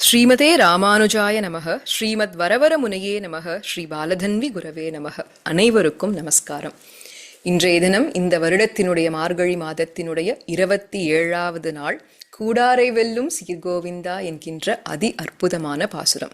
ஸ்ரீமதே ராமானுஜாய நமக ஸ்ரீமத் வரவர முனையே நமக ஸ்ரீ பாலதன்வி குரவே நமக. அனைவருக்கும் நமஸ்காரம். இன்றைய தினம் இந்த வருடத்தினுடைய மார்கழி மாதத்தினுடைய இருபத்தி ஏழாவது நாள் கூடாரை வெல்லும் சீர்கோவிந்தா என்கின்ற அதி அற்புதமான பாசுரம்.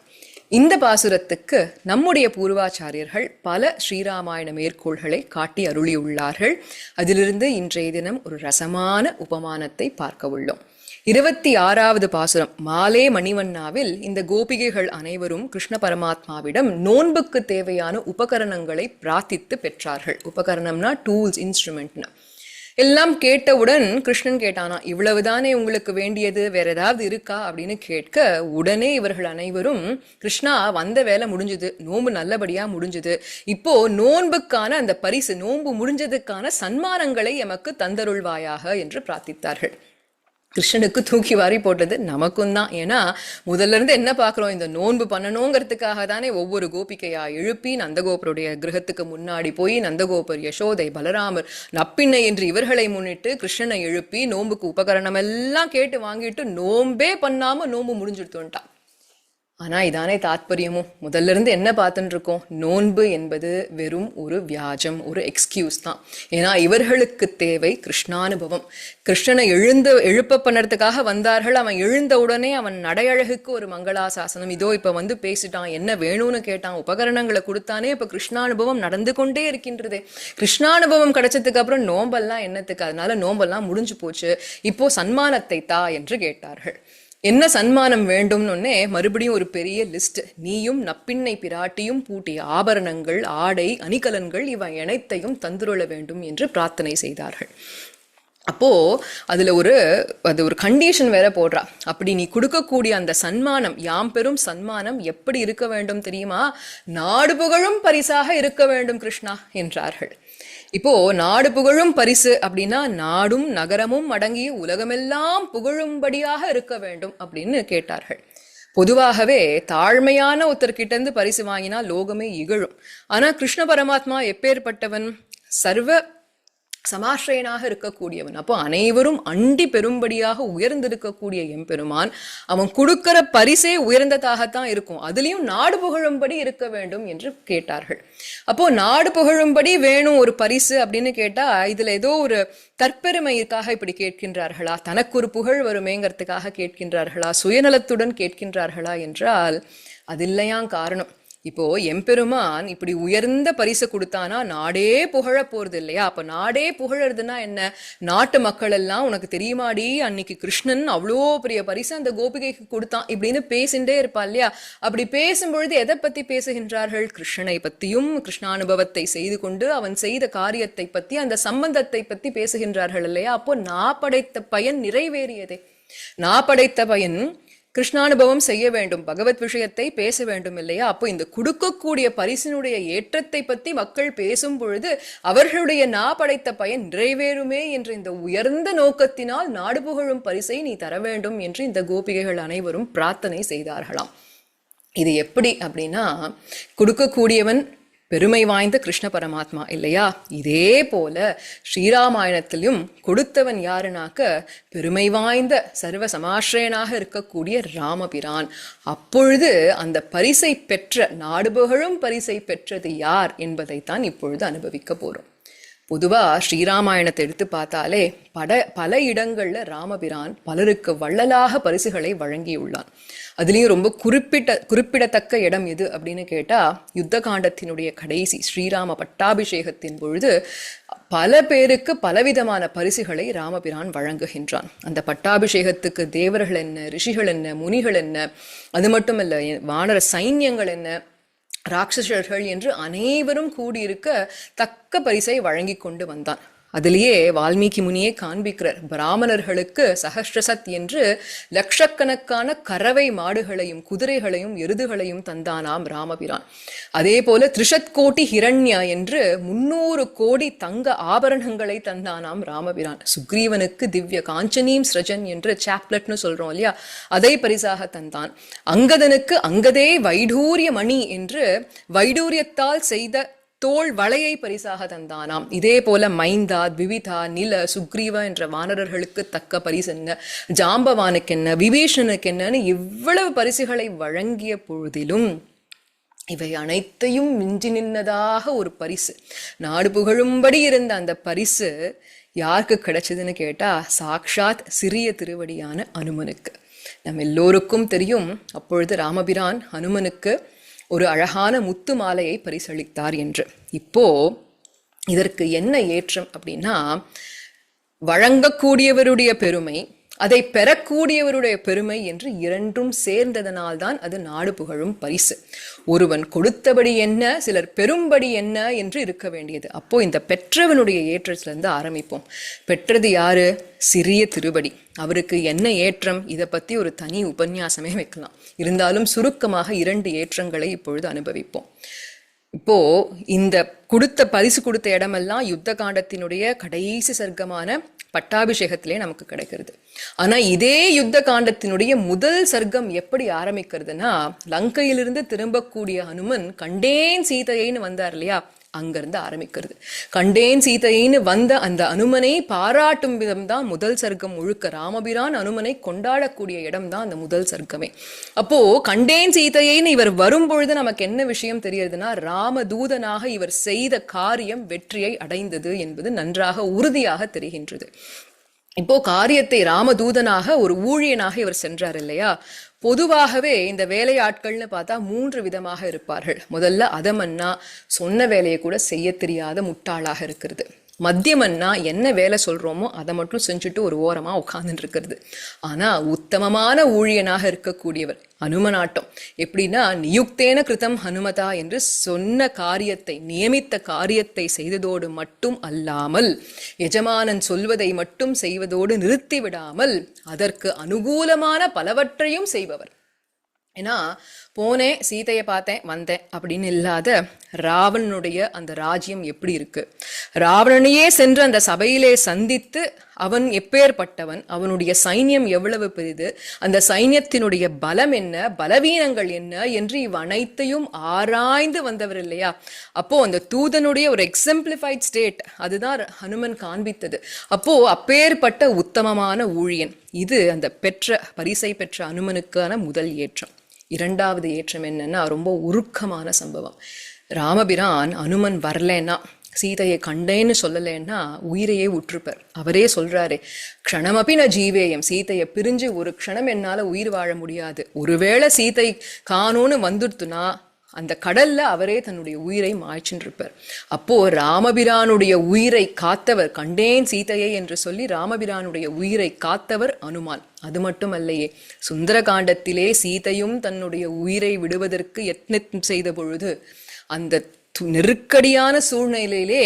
இந்த பாசுரத்துக்கு நம்முடைய பூர்வாச்சாரியர்கள் பல ஸ்ரீராமாயண மேற்கோள்களை காட்டி அருளியுள்ளார்கள். அதிலிருந்து இன்றைய தினம் ஒரு ரசமான உபமானத்தை பார்க்க உள்ளோம். இருபத்தி ஆறாவது பாசுரம். மாலே மணிவண்ணாவில் இந்த கோபிகைகள் அனைவரும் கிருஷ்ண பரமாத்மாவிடம் நோன்புக்கு தேவையான உபகரணங்களை பிரார்த்தித்து பெற்றார்கள். உபகரணம்னா டூல்ஸ் இன்ஸ்ட்ருமெண்ட்னு எல்லாம் கேட்டவுடன் கிருஷ்ணன் கேட்டானா இவ்வளவுதானே உங்களுக்கு வேண்டியது? வேற ஏதாவது இருக்கா? அப்படின்னு கேட்க உடனே இவர்கள் அனைவரும் கிருஷ்ணா வந்த வேலை முடிஞ்சது. நோன்பு நல்லபடியா முடிஞ்சுது. இப்போ நோன்புக்கான அந்த பரிசு நோன்பு முடிஞ்சதுக்கான சன்மானங்களை எமக்கு தந்தருள்வாயாக என்று பிரார்த்தித்தார்கள். கிருஷ்ணனுக்கு தூக்கி வாரி போட்டது நமக்கும் தான். ஏன்னா முதல்ல இருந்து என்ன பார்க்குறோம்? இந்த நோன்பு பண்ணணுங்கிறதுக்காக தானே ஒவ்வொரு கோபிக்கையா எழுப்பி நந்தகோபருடைய கிரகத்துக்கு முன்னாடி போய் நந்தகோபர் யசோதை பலராமர் நப்பின்னை என்று இவர்களை முன்னிட்டு கிருஷ்ணனை எழுப்பி நோன்புக்கு உபகரணம் எல்லாம் கேட்டு வாங்கிட்டு நோன்பே பண்ணாமல் நோன்பு முடிஞ்சுடுத்துட்டான் ஆனா இதானே தாத்பரியமும் முதல்ல இருந்து என்ன பார்த்துட்டு இருக்கோம் நோன்பு என்பது வெறும் ஒரு வியாஜம் ஒரு எக்ஸ்கியூஸ் தான். ஏன்னா இவர்களுக்கு தேவை கிருஷ்ணானுபவம். கிருஷ்ணனை எழுந்த எழுப்ப பண்ணுறதுக்காக வந்தார்கள். அவன் எழுந்த உடனே அவன் நடையழகுக்கு ஒரு மங்களாசாசனம். இதோ இப்போ வந்து பேசிட்டான். என்ன வேணும்னு கேட்டான். உபகரணங்களை கொடுத்தானே இப்போ கிருஷ்ணானுபவம் நடந்து கொண்டே இருக்கின்றதே. கிருஷ்ணானுபவம் கிடைச்சதுக்கு அப்புறம் நோம்பெல்லாம் என்னத்துக்கு? அதனால நோம்பெல்லாம் முடிஞ்சு போச்சு. இப்போ சன்மானத்தை தா என்று கேட்டார்கள். என்ன சன்மானம் வேண்டும்னு மறுபடியும் ஒரு பெரிய லிஸ்ட் நீயும் நப்பிண்ணை பிராட்டியும் பூட்டிய ஆபரணங்கள் ஆடை அணிகலன்கள் இவை அனைத்தையும் தந்துருள வேண்டும் என்று பிரார்த்தனை செய்தார்கள். அப்போ அதுல ஒரு அது ஒரு கண்டிஷன் வேற போடுறா. அப்படி நீ கொடுக்கக்கூடிய அந்த சன்மானம் யாம் பெரும் சன்மானம் எப்படி இருக்க வேண்டும் தெரியுமா? நாடு புகழும் பரிசாக இருக்க வேண்டும் கிருஷ்ணா என்றார்கள். இப்போ நாடு புகழும் பரிசு அப்படின்னா நாடும் நகரமும் அடங்கிய உலகமெல்லாம் புகழும்படியாக இருக்க வேண்டும் அப்படின்னு கேட்டார்கள். பொதுவாகவே தாழ்மையான ஒருத்தர்கிட்ட இருந்து பரிசு வாங்கினா லோகமே இகழும். ஆனா கிருஷ்ண பரமாத்மா எப்பேற்பட்டவன்? சர்வ சமாශ්ரயனாக இருக்கக்கூடியவன். அப்போ அனைவரும் அண்டி பெரும்படியாக உயர்ந்திருக்கக்கூடிய எம்பெருமான் அவன் கொடுக்கிற பரிசே உயர்ந்ததாகத்தான் இருக்கும். அதுலயும் நாடு புகழும்படி இருக்க வேண்டும் என்று கேட்டார்கள். அப்போ நாடு புகழும்படி வேணும் ஒரு பரிசு அப்படின்னு கேட்டா இதுல ஏதோ ஒரு தற்பெருமைக்காக இப்படி கேட்கின்றார்களா? தனக்கு ஒரு புகழ் வருமேங்கிறதுக்காக கேட்கின்றார்களா? சுயநலத்துடன் கேட்கின்றார்களா? என்றால் அது இல்லையா காரணம். இப்போ எம்பெருமான் இப்படி உயர்ந்த பரிசு கொடுத்தானா? நாடே புகழ போறது இல்லையா? அப்ப நாடே புகழறதுன்னா என்ன? நாட்டு மக்கள் எல்லாம் உனக்கு தெரியுமாடி அன்னைக்கு கிருஷ்ணன் அவ்வளோ பெரிய பரிசு அந்த கோபிகைக்கு கொடுத்தான் இப்படின்னு பேசிண்டே இருப்பா இல்லையா? அப்படி பேசும்பொழுது எதை பத்தி பேசுகின்றார்கள்? கிருஷ்ணனை பத்தியும் கிருஷ்ணானுபவத்தை செய்து கொண்டு அவன் செய்த காரியத்தை பத்தி அந்த சம்பந்தத்தை பத்தி பேசுகின்றார்கள் இல்லையா? அப்போ நான் படைத்த பயன் நிறைவேறியதே. நான் படைத்த பயன் கிருஷ்ணானுபவம் செய்ய வேண்டும். பகவத் விஷயத்தை பேச வேண்டும் இல்லையா? அப்போ இந்த கொடுக்கக்கூடிய பரிசினுடைய ஏற்றத்தை பத்தி மக்கள் பேசும் பொழுது அவர்களுடைய நா படைத்த பயன் நிறைவேறுமே என்ற இந்த உயர்ந்த நோக்கத்தினால் நாடு புகழும் பரிசை நீ தர வேண்டும் என்று இந்த கோபிகைகள் அனைவரும் பிரார்த்தனை செய்தார்களாம். இது எப்படி அப்படின்னா கொடுக்கக்கூடியவன் பெருமை வாய்ந்த கிருஷ்ண பரமாத்மா இல்லையா? இதே போல ஸ்ரீராமாயணத்திலும் கொடுத்தவன் யாருனாக்க பெருமை வாய்ந்த சர்வ சமாශ්ரயனாக இருக்கக்கூடிய ராமபிரான். அப்பொழுது அந்த பரிசை பெற்ற நாடு புகழும் பரிசை பெற்றது யார் என்பதைத்தான் இப்பொழுது அனுபவிக்க போறோம். பொதுவாக ஸ்ரீராமாயணத்தை எடுத்து பார்த்தாலே பட பல இடங்களில் ராமபிரான் பலருக்கு வள்ளலாக பரிசுகளை வழங்கியுள்ளான். அதுலேயும் ரொம்ப குறிப்பிட்ட குறிப்பிடத்தக்க இடம் எது அப்படின்னு கேட்டால் யுத்த காண்டத்தினுடைய கடைசி ஸ்ரீராம பட்டாபிஷேகத்தின் பொழுது பல பேருக்கு பலவிதமான பரிசுகளை ராமபிரான் வழங்குகின்றான். அந்த பட்டாபிஷேகத்துக்கு தேவர்கள் என்ன ரிஷிகள் என்ன முனிகள் என்ன அது மட்டும் இல்லை வானர சைன்யங்கள் என்ன ராட்சசர்கள் என்று அனைவரும் கூடியிருக்க தக்க பரிசை வழங்கி கொண்டு வந்தான். அதிலேயே வால்மீகி முனியே காண்பிக்கிறார் பிராமணர்களுக்கு சஹஸ்ரசத் என்று லட்சக்கணக்கான கறவை மாடுகளையும் குதிரைகளையும் எருதுகளையும் தந்தானாம் ராமபிரான். அதே போல திரிஷத் ஹிரண்யா என்று முன்னூறு கோடி தங்க ஆபரணங்களை தந்தானாம் ராமபிரான். சுக்ரீவனுக்கு திவ்ய காஞ்சனீம் ஸ்ரஜன் என்று சாப்லெட்னு சொல்றோம் இல்லையா? அதை பரிசாக தந்தான். அங்கதனுக்கு அங்கதே வைடூரிய மணி என்று வைடூரியத்தால் செய்த தோல் வளையை பரிசாக தந்தானாம். இதே போல மைந்தா விவிதா நில சுக்ரீவ என்ற வானரர்களுக்கு தக்க பரிசு என்ன? ஜாம்பவானுக்கு என்ன? விபீஷனுக்கு என்னன்னு இவ்வளவு பரிசுகளை வழங்கிய பொழுதிலும் இவை அனைத்தையும் மிஞ்சி நின்னதாக ஒரு பரிசு. நாடு புகழும்படி இருந்த அந்த பரிசு யாருக்கு கிடைச்சதுன்னு கேட்டா சாக்ஷாத் சிறிய திருவடியான அனுமனுக்கு. நம்ம எல்லோருக்கும் தெரியும் அப்பொழுது ராமபிரான் அனுமனுக்கு ஒரு அழகான முத்து மாலையை பரிசளித்தார் என்று. இப்போ இதற்கு என்ன ஏற்றம் அப்படின்னா வழங்கக்கூடியவருடைய பெருமை அதை பெறக்கூடியவருடைய பெருமை என்று இரண்டும் சேர்ந்ததனால்தான் அது நாடு புகழும் பரிசு. ஒருவன் கொடுத்தபடி என்ன சிலர் பெரும்படி என்ன என்று இருக்க வேண்டியது. அப்போ இந்த பெற்றவனுடைய ஏற்றத்திலிருந்து ஆரம்பிப்போம். பெற்றது யாரு? சிறிய திருபடி. அவருக்கு என்ன ஏற்றம்? இதை பத்தி ஒரு தனி உபன்யாசமே வைக்கலாம். இருந்தாலும் சுருக்கமாக இரண்டு ஏற்றங்களை இப்பொழுது அனுபவிப்போம். இப்போ இந்த கொடுத்த பரிசு கொடுத்த இடமெல்லாம் யுத்த காண்டத்தினுடைய கடைசி சர்க்கமான பட்டாபிஷேகத்திலே நமக்கு கிடைக்கிறது. ஆனா இதே யுத்த காண்டத்தினுடைய முதல் சர்க்கம் எப்படி ஆரம்பிக்கிறதுனா லங்கையிலிருந்து திரும்பக்கூடிய ஹனுமன் கண்டேன் சீதையைன்னு வந்தார் இல்லையா? அங்கிருந்து ஆரம்பிக்கிறது. கண்டேன் சீதையின்னு வந்த அந்த அனுமனை பாராட்டும் விதம் தான் முதல் சர்க்கம் முழுக்க. ராமபிரான் அனுமனை கொண்டாடக்கூடிய இடம் தான் அந்த முதல் சர்க்கமே. அப்போ கண்டேன் சீதையின்னு இவர் வரும்பொழுது நமக்கு என்ன விஷயம் தெரியறதுன்னா ராமதூதனாக இவர் செய்த காரியம் வெற்றியை அடைந்தது என்பது நன்றாக உறுதியாக தெரிகின்றது. இப்போ காரியத்தை ராமதூதனாக ஒரு ஊழியனாக இவர் சென்றார் இல்லையா? பொதுவாகவே இந்த வேலையாட்கள்னு பார்த்தா மூன்று விதமாக இருப்பார்கள். முதல்ல அதமன்னா சொன்ன வேலையை கூட செய்ய தெரியாத முட்டாளாக இருக்கிறது. மத்தியமன்னா என்ன வேலை சொல்கிறோமோ அதை மட்டும் செஞ்சுட்டு ஒரு ஓரமாக உட்காந்துட்டு இருக்கிறது. ஆனால் உத்தமமான ஊழியனாக இருக்கக்கூடியவர் ஹனுமனாட்டம் எப்படின்னா நியுக்தேன கிருதம் ஹனுமதா என்று சொன்ன காரியத்தை நியமித்த காரியத்தை செய்ததோடு மட்டும் அல்லாமல் எஜமானன் சொல்வதை மட்டும் செய்வதோடு நிறுத்தி விடாமல் அதற்கு அனுகூலமான பலவற்றையும் செய்பவர். ஏன்னா போனேன் சீதையை பார்த்தேன் வந்தேன் அப்படின்னு இல்லாத ராவணனுடைய அந்த ராஜ்யம் எப்படி இருக்கு? ராவணனையே சென்று அந்த சபையிலே சந்தித்து அவன் எப்பேற்பட்டவன் அவனுடைய சைன்யம் எவ்வளவு பெரிது அந்த சைன்யத்தினுடைய பலம் என்ன பலவீனங்கள் என்ன என்று இவ்வனைத்தையும் ஆராய்ந்து வந்தவர் இல்லையா? அப்போ அந்த தூதனுடைய ஒரு எக்ஸம்பிளிஃபைட் ஸ்டேட் அதுதான் ஹனுமன் காண்பித்தது. அப்போ அப்பேற்பட்ட உத்தமமான ஊழியன் இது அந்த பெற்ற பரிசை பெற்ற அனுமனுக்கான முதல் ஏற்றம். இரண்டாவது ஏற்றம் என்னன்னா ரொம்ப உருக்கமான சம்பவம். ராமபிரான் அனுமன் வரலன்னா சீதையை கண்டேன்னு சொல்லலைன்னா உயிரையே உற்றுப்பார். அவரே சொல்றாரு க்ஷணமப்பி நான் ஜீவேயம். சீதையை பிரிஞ்சு ஒரு க்ஷணம் என்னால் உயிர் வாழ முடியாது. ஒருவேளை சீதை காணோன்னு வந்துடுத்துனா அந்த கடல்ல அவரே தன்னுடைய உயிரை மாய்ச்சின்றிருப்பார். அப்போ ராமபிரானுடைய உயிரை காத்தவர் கண்டேன் சீதையை என்று சொல்லி ராமபிரானுடைய உயிரை காத்தவர் அனுமான். அது மட்டுமல்லையே சுந்தரகாண்டத்திலே சீதையும் தன்னுடைய உயிரை விடுவதற்கு யத்னம் செய்த பொழுது அந்த நெருக்கடியான சூழ்நிலையிலே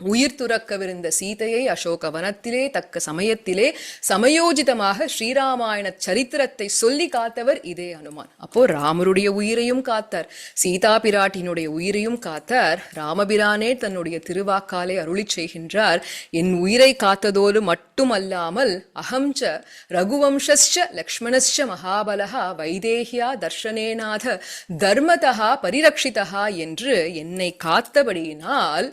உயிர் துறக்கவிருந்த சீதையை அசோக வனத்திலே தக்க சமயத்திலே சமயோஜிதமாக ஸ்ரீராமாயண சரித்திரத்தை சொல்லி காத்தவர் இதே அனுமான். அப்போ ராமருடைய உயிரையும் காத்தார் சீதா பிராட்டினுடைய உயிரையும் காத்தார் ராமபிரானே தன்னுடைய திருவாக்காலே அருளிச் செய்கின்றார். என் உயிரை காத்ததோடு மட்டுமல்லாமல் அகம்ச ரகுவம்சஸ்ச லக்ஷ்மணஸ்ச மகாபலகா வைதேகியா தர்ஷனேநாத தர்மதா பரிரக்ஷிதா என்று என்னை காத்தபடியினால்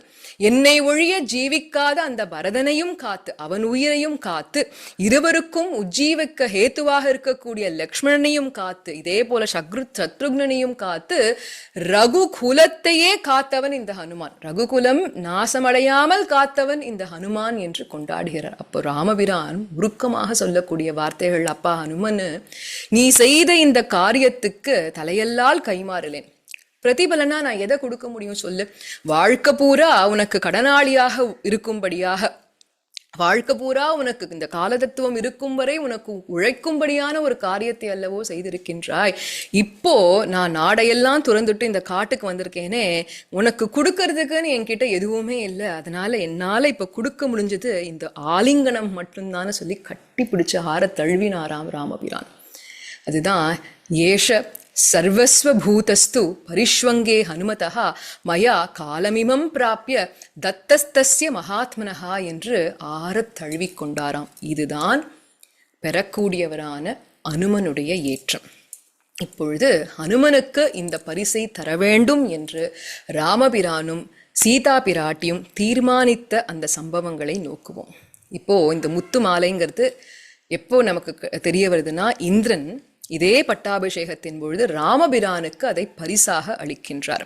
என்னை ஒழிய ஜீவிக்காத அந்த பரதனையும் காத்து அவன் உயிரையும் காத்து இருவருக்கும் உஜ்ஜீவிக்க ஹேத்துவாக இருக்கக்கூடிய லக்ஷ்மணனையும் காத்து இதே போல சக்ரு சத்ருக்னனையும் காத்து ரகுகுலத்தையே காத்தவன் இந்த ஹனுமான். ரகுகுலம் நாசமடையாமல் காத்தவன் இந்த ஹனுமான் என்று கொண்டாடுகிறார். அப்போ ராமபிரான் உருக்கமாக சொல்லக்கூடிய வார்த்தைகள் அப்பா ஹனுமன் நீ செய்த இந்த காரியத்துக்கு தலையெல்லால் கைமாறலேன். பிரதிபலனா நான் எதை கொடுக்க முடியும் சொல்லு? வாழ்க்கை பூரா உனக்கு கடனாளியாக இருக்கும்படியாக. வாழ்க்கை பூரா உனக்கு இந்த காலதத்துவம் இருக்கும் வரை உனக்கு உழைக்கும்படியான ஒரு காரியத்தை அல்லவோ செய்திருக்கின்றாய். இப்போ நான் நாடையெல்லாம் துறந்துட்டு இந்த காட்டுக்கு வந்திருக்கேனே உனக்கு கொடுக்கறதுக்குன்னு என்கிட்ட எதுவுமே இல்லை. அதனால என்னால் இப்போ கொடுக்க முடிஞ்சது இந்த ஆலிங்கனம் மட்டும்தான்னு சொல்லி கட்டி பிடிச்ச ஆற தழுவினாராம் ராமபிரான் அதுதான் ஏஷ சர்வஸ்வபூதஸ்து பரிஷ்வங்கே ஹனுமதா மயா காலமிமம் பிராப்பிய தத்தஸ்தஸ்ய மகாத்மனஹா என்று ஆறத் தழுவிக் கொண்டாராம் இதுதான் பெறக்கூடியவரான அனுமனுடைய ஏற்றம். இப்பொழுது ஹனுமனுக்கு இந்த பரிசை தர வேண்டும் என்று ராமபிரானும் சீதா பிராட்டியும் தீர்மானித்த அந்த சம்பவங்களை நோக்குவோம். இப்போ இந்த முத்து மாலைங்கிறது எப்போ நமக்கு தெரிய வருதுன்னா இந்திரன் இதே பட்டாபிஷேகத்தின் பொழுது ராமபிரானுக்கு அதை பரிசாக அளிக்கின்றார்.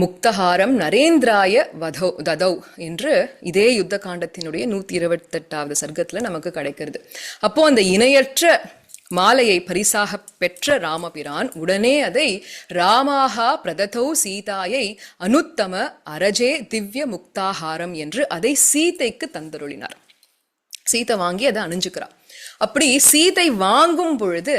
முக்தஹாரம் நரேந்திராய வதோ ததௌ என்று இதே யுத்த காண்டத்தினுடைய நூத்தி இருபத்தெட்டாவது சர்க்கத்துல நமக்கு கிடைக்கிறது. அப்போ அந்த இணையற்ற மாலையை பரிசாக பெற்ற ராமபிரான் உடனே அதை ராமாகா பிரததௌ சீதாயை அனுத்தம அரஜே திவ்ய முக்தாஹாரம் என்று அதை சீதைக்கு தந்தருளினார். சீதை வாங்கி அதை அணிஞ்சுக்கிறார் அப்படி சீதை வாங்கும் பொழுது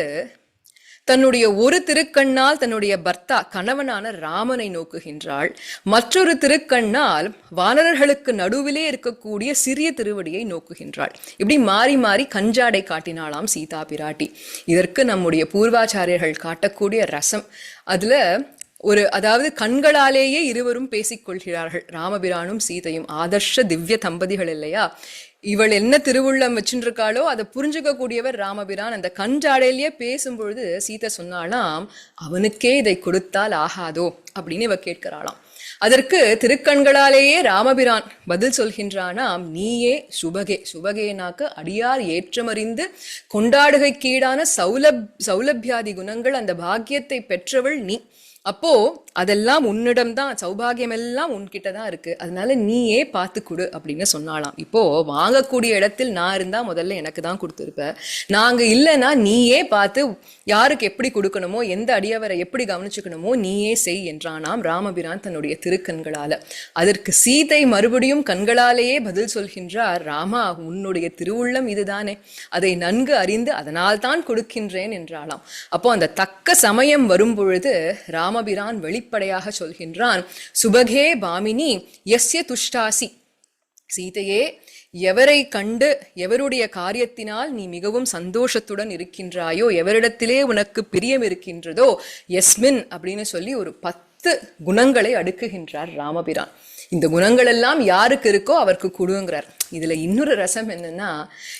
தன்னுடைய ஒரு திருக்கண்ணால் தன்னுடைய பர்த்தா கணவனான ராமனை நோக்குகின்றாள். மற்றொரு திருக்கண்ணால் வானரர்களுக்கு நடுவிலே இருக்கக்கூடிய சிறிய திருவடியை நோக்குகின்றாள். இப்படி மாறி மாறி கஞ்சாடை காட்டினாளாம் சீதா பிராட்டி. இதற்கு நம்முடைய பூர்வாச்சாரியர்கள் காட்டக்கூடிய ரசம். அதுல ஒரு அதாவது கண்களாலேயே இருவரும் பேசிக்கொள்கிறார்கள். ராமபிரானும் சீதையும் ஆதர்ஷ திவ்ய தம்பதிகள் இல்லையா? இவள் என்ன திருவுள்ளம் வச்சுருக்காளோ அதை புரிஞ்சுக்க கூடியவர் ராமபிரான். அந்த கஞ்சாடையிலேயே பேசும்பொழுது சீதை சொன்னாலாம் அவனுக்கே இதை கொடுத்தால் ஆகாதோ? அப்படின்னு இவ கேட்கிறாளாம். அதற்கு திருக்கண்களாலேயே ராமபிரான் பதில் சொல்கின்றானாம் நீயே சுபகே. சுபகேனாக்க அடியார் ஏற்றமறிந்து கொண்டாடுகைக்கீடான சௌலப் சௌலபியாதி குணங்கள் அந்த பாக்கியத்தை பெற்றவள் நீ. அப்போ அதெல்லாம் உன்னிடம் தான் சௌபாகியம் எல்லாம் உன்கிட்ட தான் இருக்கு. அதனால நீயே பார்த்து கொடு அப்படின்னு சொன்னாலாம் இப்போ வாங்கக்கூடிய இடத்தில் நான் இருந்தா முதல்ல எனக்கு தான் கொடுத்துருப்ப. நாங்க இல்லைன்னா நீயே பார்த்து யாருக்கு எப்படி கொடுக்கணுமோ எந்த அடியவரை எப்படி கவனிச்சுக்கணுமோ நீயே செய் என்றானாம் ராமபிரான் தன்னுடைய திருக்கண்களால. அதற்கு சீதை மறுபடியும் கண்களாலேயே பதில் சொல்கின்றார் ராமா உன்னுடைய திருவுள்ளம் இதுதானே. அதை நன்கு அறிந்து அதனால் தான் கொடுக்கின்றேன் என்றாளாம். அப்போ அந்த தக்க சமயம் வரும் பொழுது ராமபிரான் வெளிப்படையாக சொல்கின்றான் சுபகே பாமினி எஸ்ய துஷ்டாசி. சீதையே எவரை கண்டு எவருடைய காரியத்தினால் நீ மிகவும் சந்தோஷத்துடன் இருக்கின்றாயோ எவரிடத்திலே உனக்கு பிரியம் இருக்கின்றதோ எஸ்மின் அப்படின்னு சொல்லி ஒரு பத்து குணங்களை அடுக்குகின்றார் ராமபிரான். இந்த குணங்கள் எல்லாம் யாருக்கு இருக்கோ அவருக்கு கொடுங்கிறார். இதுல இன்னொரு ரசம் என்னன்னா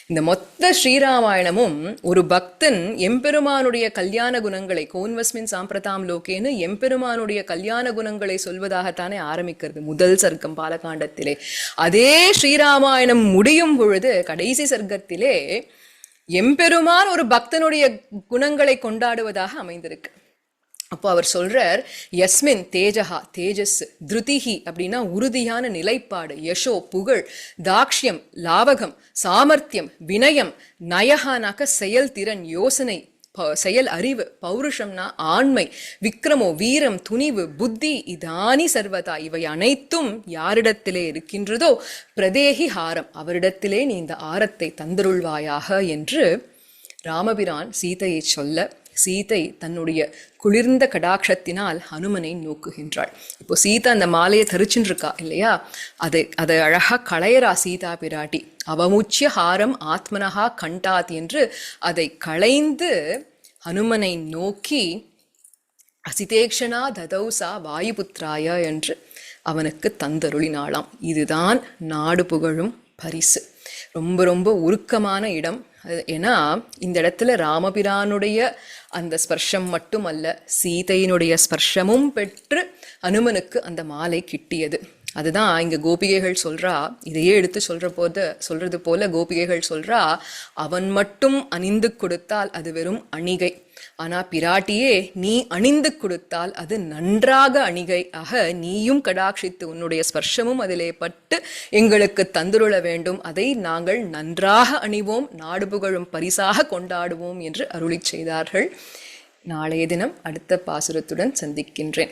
இந்த மொத்த ஸ்ரீராமாயணமும் ஒரு பக்தன் எம்பெருமானுடைய கல்யாண குணங்களை கோன்வஸ்மின் சாம்பிரதாம் லோகேன்னு எம்பெருமானுடைய கல்யாண குணங்களை சொல்வதாகத்தானே ஆரம்பிக்கிறது முதல் சர்க்கம் பாலகாண்டத்திலே. அதே ஸ்ரீராமாயணம் முடியும் பொழுது கடைசி சர்க்கத்திலே எம்பெருமான் ஒரு பக்தனுடைய குணங்களை கொண்டாடுவதாக அமைந்திருக்கு. அப்போ அவர் சொல்றார் யஸ்மின் தேஜஹா தேஜஸ் திருதிஹி அப்படின்னா உறுதியான நிலைப்பாடு யசோ புகழ் தாக்ஷ்யம் லாவகம் சாமர்த்தியம் வினயம் நயஹானாக்க செயல்திறன் யோசனை ப- செயல் அறிவு பௌருஷம்னா ஆண்மை விக்ரமோ வீரம் துணிவு புத்தி இதானி சர்வதா இவை அனைத்தும் யாரிடத்திலே இருக்கின்றதோ பிரதேகி ஹாரம் அவரிடத்திலே நீ இந்த ஆரத்தை தந்தருள்வாயாக என்று ராமபிரான் சீதையை சொல்ல சீதை தன்னுடைய குளிர்ந்த கடாட்சத்தினால் ஹனுமனை நோக்குகின்றாள். இப்போ சீதா அந்த மாலையை தரிச்சுருக்கா இல்லையா? அதை அதை அழகா களையரா சீதா பிராட்டி. அவமுச்சிய ஹாரம் ஆத்மனஹா கண்டாத் என்று அதை களைந்து ஹனுமனை நோக்கி அசிதேக்ஷனா ததௌசா வாயுபுத்ராய என்று அவனுக்கு தந்தருளினாளாம். இதுதான் நாடு புகழும் பரிசு. ரொம்ப ரொம்ப உருக்கமான இடம். ஏன்னா இந்த இடத்துல ராமபிரானுடைய அந்த ஸ்பர்ஷம் மட்டுமல்ல சீதையினுடைய ஸ்பர்ஷமும் பெற்று அனுமனுக்கு அந்த மாலை கிட்டியது. அதுதான் இங்க கோபிகைகள் சொல்றா இதையே எடுத்து சொல்ற போது சொல்றது போல கோபிகைகள் சொல்றா அவன் மட்டும் அணிந்து கொடுத்தால் அது வெறும் அணிகை. ஆனா பிராட்டியே நீ அணிந்து கொடுத்தால் அது நன்றாக அணிகை. ஆக நீயும் கடாட்சித்து உன்னுடைய ஸ்பர்ஷமும் அதிலே பட்டு எங்களுக்கு தந்துருள வேண்டும். அதை நாங்கள் நன்றாக அணிவோம் நாடு புகழும் பரிசாக கொண்டாடுவோம் என்று அருளிச் செய்தார்கள். நாளைய தினம் அடுத்த பாசுரத்துடன் சந்திக்கின்றேன்.